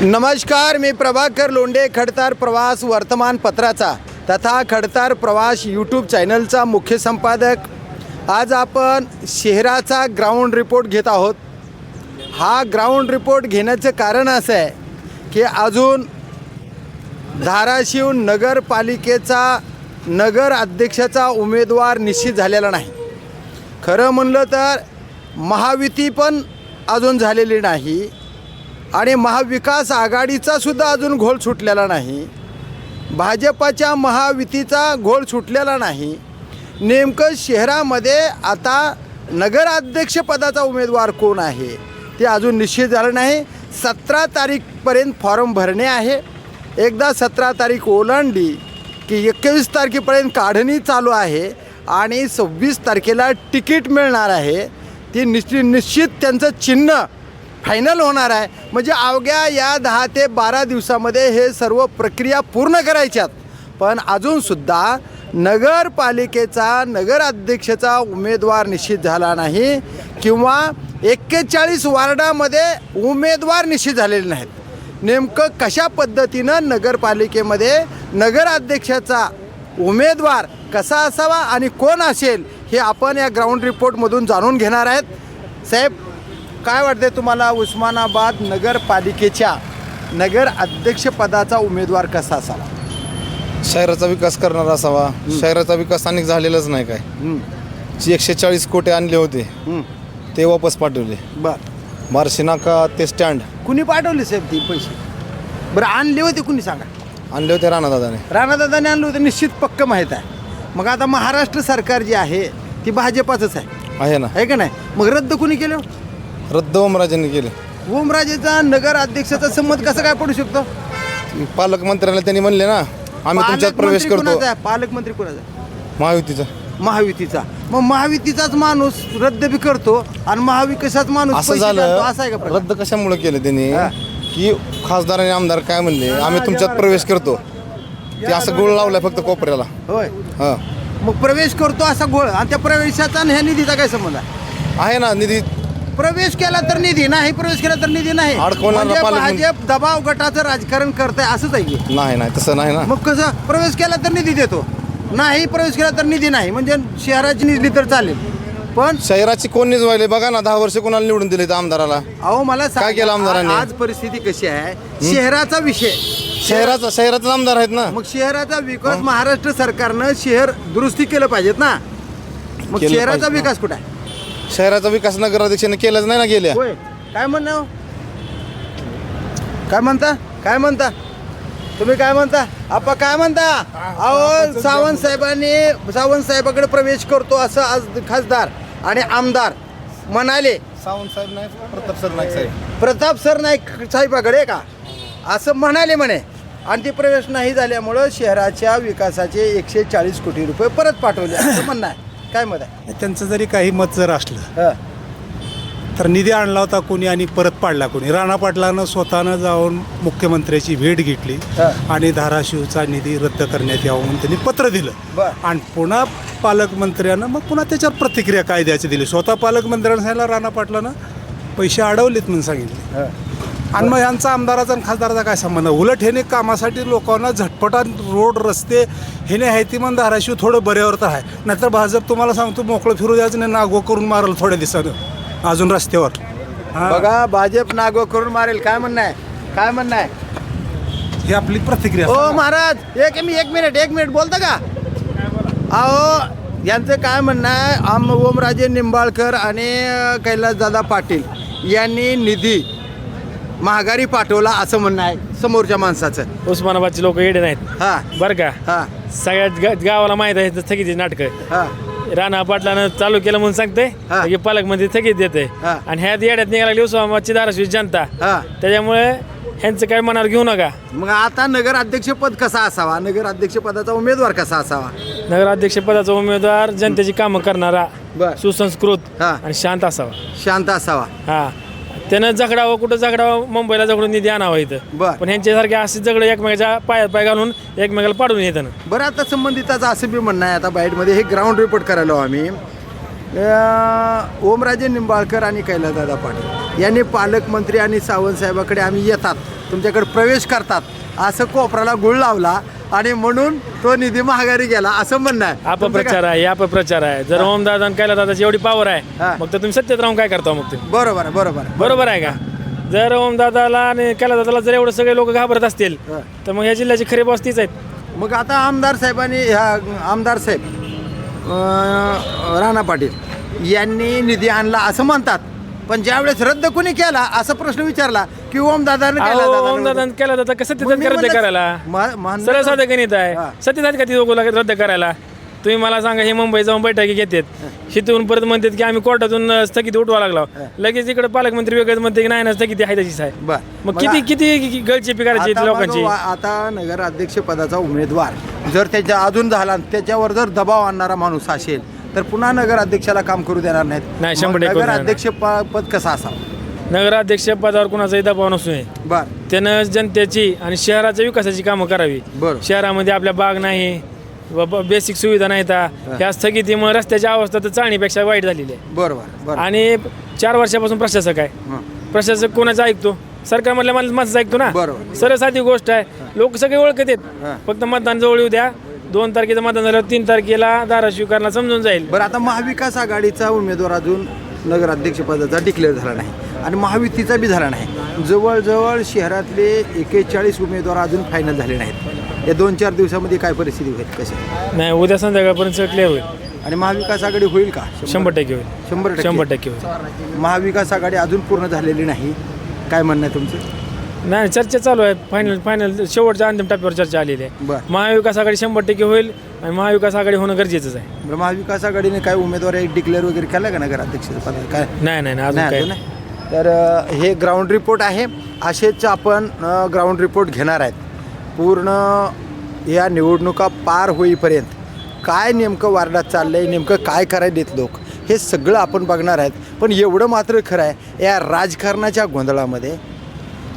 नमस्कार मी प्रभाकर लोंडे खडतार प्रवास वर्तमानपत्राचा तथा खडतार प्रवास यूट्यूब चॅनलचा मुख्य संपादक. आज आपण शहराचा ग्राउंड रिपोर्ट घेत आहोत. हा ग्राउंड रिपोर्ट घेण्याचं कारण असं आहे की अजून धाराशिव नगरपालिकेचा नगर अध्यक्षाचा उमेदवार निश्चित झालेला नाही. खरं म्हणलं तर महायुती पण अजून झालेली नाही. आणि महाविकास आघाडीचा सुद्धा अजून घोळ सुटलेला नाही. भाजपाच्या महायुतीचा घोळ सुटलेला नाही. नेमकं शहरामध्ये आता नगराध्यक्षपदाचा उमेदवार कोण आहे? ते अजून निश्चित झालं नाही. सतरा तारीखपर्यंत फॉर्म भरणे आहे. एकदा सतरा तारीख ओलांडली की एकवीस तारखेपर्यंत काढणी चालू आहे आणि सव्वीस तारखेला तिकीट मिळणार आहे. ती निश्चित निश्चित त्यांचं चिन्ह फायनल होणार आहे. म्हणजे अवघ्या या दहा ते बारा दिवसामध्ये हे सर्व प्रक्रिया पूर्ण करायच्यात. पण अजूनसुद्धा नगरपालिकेचा नगराध्यक्षाचा उमेदवार निश्चित झाला नाही किंवा एक्केचाळीस वार्डामध्ये उमेदवार निश्चित झालेले नाहीत. नेमकं कशा पद्धतीनं नगरपालिकेमध्ये नगराध्यक्षाचा उमेदवार कसा असावा आणि कोण असेल हे आपण या ग्राउंड रिपोर्टमधून जाणून घेणार आहेत. साहेब काय वाटते तुम्हाला उस्मानाबाद नगरपालिकेच्या नगर अध्यक्षपदाचा उमेदवार कसा असावा? शहराचा विकास करणारा असावा. शहराचा विकास अनेक झालेलाच नाही काय. जे एकशे चाळीस कोटी आणले होते. ते वापस पाठवले. बर. बार्शी नाका ते स्टँड. कुणी पाठवले साहेब ती पैसे? बरं आणले होते कुणी सांगा? आणले होते राणादादाने. राणादादाने आणलं होतं निश्चित पक्क माहीत आहे. मग आता महाराष्ट्र सरकार जी आहे ती भाजपाचंच आहे. आहे ना. आहे का नाही? मग रद्द कुणी केलं? रद्द ओमराजेंनी केले. ओमराजेचा नगर अध्यक्षाचा संमत कसं काय पडू शकतो? पालकमंत्र्यांना त्यांनी म्हणले ना आम्ही तुमच्यात प्रवेश पालकमंत्री करतो. कुणाचा आहे? पालकमंत्री कोणाचा आहे? महायुतीचा. महायुतीचा. मग महायुतीचाच माणूस रद्द बी करतो आणि महाविकासाच माणूस असं पैसे झालं. असं आहे का प्रकार? रद्द कशामुळे केलं त्यांनी? हा. की खासदार आणि आमदार काय म्हणले? आम्ही तुमच्यात प्रवेश करतो. ते असं गोळ लावलाय फक्त कोपऱ्याला. होय. हा. मग प्रवेश करतो असा गोळ आणि त्या प्रवेशाचा आणि ह्या निधीचा काय संबंध आहे? आहे ना निधी प्रवेश केला तर निधी नाही प्रवेश केला तर निधी नाही. अडकवणारा म्हणजे पालकमंत्री- भाजप दबाव गटाचं राजकारण करताय असंच आहे की. नाही नाही तसं नाही ना. मग कसं प्रवेश केला तर निधी देतो. नाही प्रवेश केला तर निधी नाही. म्हणजे शहराची निधी तर चालेल. पण शहराची कोण निजवायले बघा ना दहा वर्ष कोणाला निवडून दिले त्या आमदाराला? अहो मला सांगा, काय केलं आमदारांनी? आज परिस्थिती कशी आहे? शहराचा विषय. शहराचा शहराचा आमदार आहेत ना? मग शहराचा विकास महाराष्ट्र सरकारनं शहर दुरुस्ती केलं पाहिजेत ना. मग केलं शहराचा पाहिजे. विकास कुठे आहे? शहराचा विकास नगराध्यक्षाने केलाच नाही ना गेल्या. होय. काय म्हणणं हो? काय म्हणता? काय म्हणता? तुम्ही काय म्हणता? आपा काय म्हणता? अहो सावंत साहेबांनी सावंत साहेबाकडे प्रवेश करतो असं आज खासदार आणि आमदार म्हणाले. सावंत साहेब नाही प्रताप सर नाईक साहेब. प्रताप सर नाईक साहेबाकडे का? असं म्हणाले म्हणे. आणि ते प्रवेश नाही झाल्यामुळं शहराच्या विकासाचे एकशे चाळीस कोटी रुपये परत पाठवले असं म्हणणं आहे. काय मत आहे त्यांचं जरी काही मत जर असलं हं. तर निधी आणला होता कोणी आणि परत पाडला कोणी राणा पाटलानं स्वतःनं जाऊन मुख्यमंत्र्याची भेट घेतली हा. आणि धाराशिवचा निधी रद्द करण्यात यावं म्हणून त्यांनी पत्र दिलं बर. आणि पुन्हा पालकमंत्र्यानं मग पुन्हा त्याच्यावर प्रतिक्रिया काय द्यायची दिली स्वतः पालकमंत्र्यानं सांगितलं राणा पाटलानं पैसे अडवलेत म्हणून सांगितले हं. आणि मग यांचा आमदाराचा आणि खासदाराचा काय संबंध? उलट ह्याने कामासाठी लोकांना झटपटात रोड रस्ते ह्याने आहे ती मग धाराशिव थोडं बऱ्यावर तर आहे. नाहीतर भाजप तुम्हाला सांगतो मोकळं फिरू द्यायचं नाही नागो करून मारल थोड्या दिवसानं. अजून रस्त्यावर. हा, बघा भाजप नागो करून मारेल. काय म्हणणं आहे? काय म्हणणं आहे? ही आपली प्रतिक्रिया ओ महाराज एक मी एक मिनिट एक मिनिट बोलता का? अहो यांचं काय म्हणणं आहे? आम ओमराजे निंबाळकर आणि कैलासदादा पाटील यांनी निधी महागारी पाठवला असं म्हणणं आहे समोरच्या माणसाचं. उस्मानाबादचे लोक येडे नाहीत. हा. बरं का? हा. सगळ्यात गा- गावाला माहीत आहे थकीत नाटकं. हा. राणा पाटलानं चालू केलं म्हणून सांगते. की पालकमंत्री थकीत देते हा. आणि ह्यात येड्यात निघाला लागली उस्मानाबादची धाराशिव जनता. हा. त्याच्यामुळे ह्यांचं काय मनावर घेऊ नका. मग आता नगर अध्यक्षपद कसा असावा? नगर अध्यक्षपदाचा उमेदवार कसा असावा? नगराध्यक्ष पदाचा उमेदवार जनतेची कामं करणारा बर. सुसंस्कृत हा. आणि शांत असावा. शांत असावा. हा. त्यानं जगडावं कुठं जगडावं मुंबईला जगडून निधी आणावा इथं. बर. पण ह्यांच्यासारखे असे जगड एकमेकाच्या पायात पाय घालून एकमेकाला पाडून येतं बरं आता संबंधिताचं असं बी म्हणणं आहे आता बाईटमध्ये हे ग्राउंड रिपोर्ट करायला आम्ही. अं, ओमराजे निंबाळकर आणि कैलासदादा पाटील. यांनी पालकमंत्री आणि सावंत साहेबाकडे आम्ही येतात तुमच्याकडे प्रवेश करतात. असं कोपराला गुळ लावला आणि म्हणून तो निधी महागारी गेला असं म्हणणं आहे अपप्रचार? आहे अपप्रचार आहे जर ओमदादा आणि कैला दादाची एवढी पॉवर हा. आहे मग तर तुम्ही सत्तेत राहून काय करता मग तुम्ही बरोबर आहे बरोबर आहे. बरोबर आहे का जर ओमदादाला आणि कैला दादाला जर एवढं सगळे लोक घाबरत असतील हा. तर मग ह्या जिल्ह्याची खरी बॉस तीच आहेत मग आता आमदार साहेबांनी ह्या आमदार साहेब अं, राणा पाटील यांनी निधी आणला असं म्हणतात पण ज्यावेळेस रद्द कोणी केला असा प्रश्न विचारला की ओम दादाने केला दादा. कसं तिथं रद्द करायला? सरळ साधं गणित. आहे. सत्तेत आहेत का ती रद्द करायला? तुम्ही मला सांगा हे मुंबई जाऊन बैठकी घेतात. शितून परत म्हणतात की आम्ही कोर्टातून स्थगिती उठवा लागला. लगेच इकडे पालकमंत्री वेगळेच म्हणते की नाही ना स्थगिती आहे तशीच आहे. बर. मग किती किती गळचेपी करायची आता लोकांची? आता नगर अध्यक्ष पदाचा उमेदवार जर त्याच्या अजून झाला त्याच्यावर जर दबाव आणणारा माणूस असेल तर पुन्हा नगर अध्यक्षाला काम करू देणार नाहीत. नाही, शंभर मग टक्के नगर होणार अध्यक्ष प- पद कसं असावं? नगराध्यक्ष पदावर कुणाचाही दबाव नसू नये. बर. त्यानं जनतेची आणि शहराच्या विकासाची कामं करावी. बरं. शहरामध्ये आपल्या बाग नाही बेसिक सुविधा नाहीत. ह्या स्थगितीमुळे रस्त्याची अवस्था तर चाळणीपेक्षा वाईट झालेली आहे. बरोबर बरं आणि चार वर्षापासून प्रशासक आहे. हं. प्रशासक कोणाचा ऐकतो? सरकारमधल्या माणूस माणसाचं ऐकतो ना? बरोबर. सरळ साधी गोष्ट आहे. लोक सगळे ओळखत हं. आहेत फक्त मतदान जवळ येऊ द्या. दोन तारखेचं मतदान झाल्यावर तीन तारखेला धाराशिव करणार समजून जाईल. बरं आता महाविकास आघाडीचा उमेदवार अजून नगराध्यक्षपदाचा डिक्लेअर झाला नाही आणि महायुतीचा बी झाला नाही. जवळजवळ शहरातले एकेचाळीस उमेदवार अजून फायनल झाले नाहीत. या दोन चार दिवसामध्ये काय परिस्थिती होईल कशी? नाही उद्या संध्याकाळपर्यंत क्लिअर होईल. आणि महाविकास आघाडी होईल का? शंभर टक्के होईल. शंभर टक्के. शंभर टक्के होईल. महाविकास आघाडी अजून पूर्ण झालेली नाही. काय म्हणणं आहे तुमचं? नाही चर्चा चालू आहे. फायनल फायनल शेवटच्या अंतिम टप्प्यावर चर्चा आलेली आहे. बरं. महाविकास आघाडी शंभर टक्के होईल आणि महाविकास आघाडी होणं गरजेचंच आहे. बरं महाविकास आघाडीने काय उमेदवार डिक्लेअर वगैरे केला का नगराध्यक्षाचं पद काय? नाही नाही नाही, अजून नाही काय अजून नाही. तर अ, हे ग्राउंड रिपोर्ट आहे. असेच आपण अ, ग्राउंड रिपोर्ट घेणार आहेत. पूर्ण या निवडणुका पार होईपर्यंत काय नेमकं वार्डात चाललं आहे नेमकं काय करायलेत लोक हे सगळं आपण बघणार आहेत. पण एवढं मात्र खरं आहे या राजकारणाच्या गोंधळामध्ये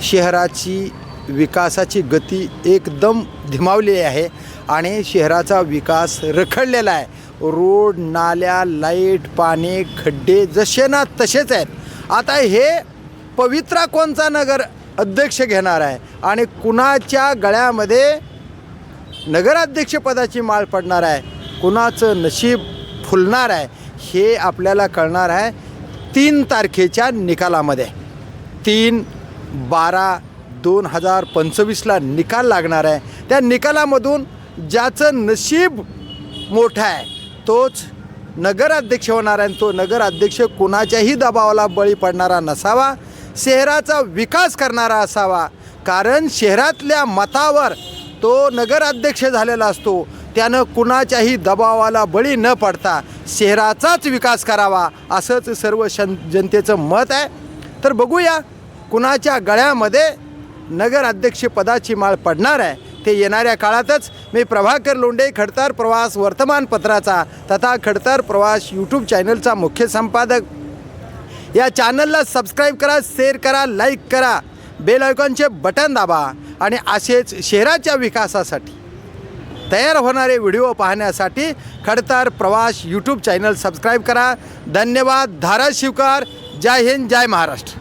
शहराची विकासाची गती एकदम धिमावली आहे आणि शहराचा विकास रखडलेला आहे. रोड नाल्या लाइट पाणी खड्डे जसे ना तसेच आहेत. आता हे पवित्रा कोणचा नगर अध्यक्ष घेणार आहे आणि कुणाच्या गळ्यामध्ये नगराध्यक्षपदाची माळ पडणार आहे? कुणाचं नशीब फुलणार आहे? हे आपल्याला कळणार आहे. तीन तारखेच्या निकालामध्ये. तीन बारा दोन हजार पंचवीसला निकाल लागणार आहे. त्या निकालामधून ज्याचं नशीब मोठं आहे तोच नगराध्यक्ष होणार आहे आणि तो नगराध्यक्ष कुणाच्याही दबावाला बळी पडणारा नसावा शहराचा विकास करणारा असावा. कारण शहरातल्या मतावर तो नगराध्यक्ष झालेला असतो. त्यानं कुणाच्याही दबावाला बळी न पडता शहराचाच विकास करावा असंच सर्व शन जनतेचं मत आहे. तर बघूया कुणाच्या गळ्यामध्ये नगर अध्यक्षपदाची माळ पडणार आहे? ते येणाऱ्या काळातच मी प्रभाकर लोंडे खडतार प्रवास वर्तमानपत्राचा तथा खडतार प्रवास यूट्यूब चॅनलचा मुख्य संपादक. या चॅनलला सबस्क्राईब करा शेअर करा लाईक करा. बेल आयकॉनचे बटन दाबा आणि असेच शहराच्या विकासासाठी तयार होणारे व्हिडिओ पाहण्यासाठी खडतार प्रवास यूट्यूब चॅनल सबस्क्राईब करा. धन्यवाद. धाराशिवकार. जय हिंद. जय महाराष्ट्र.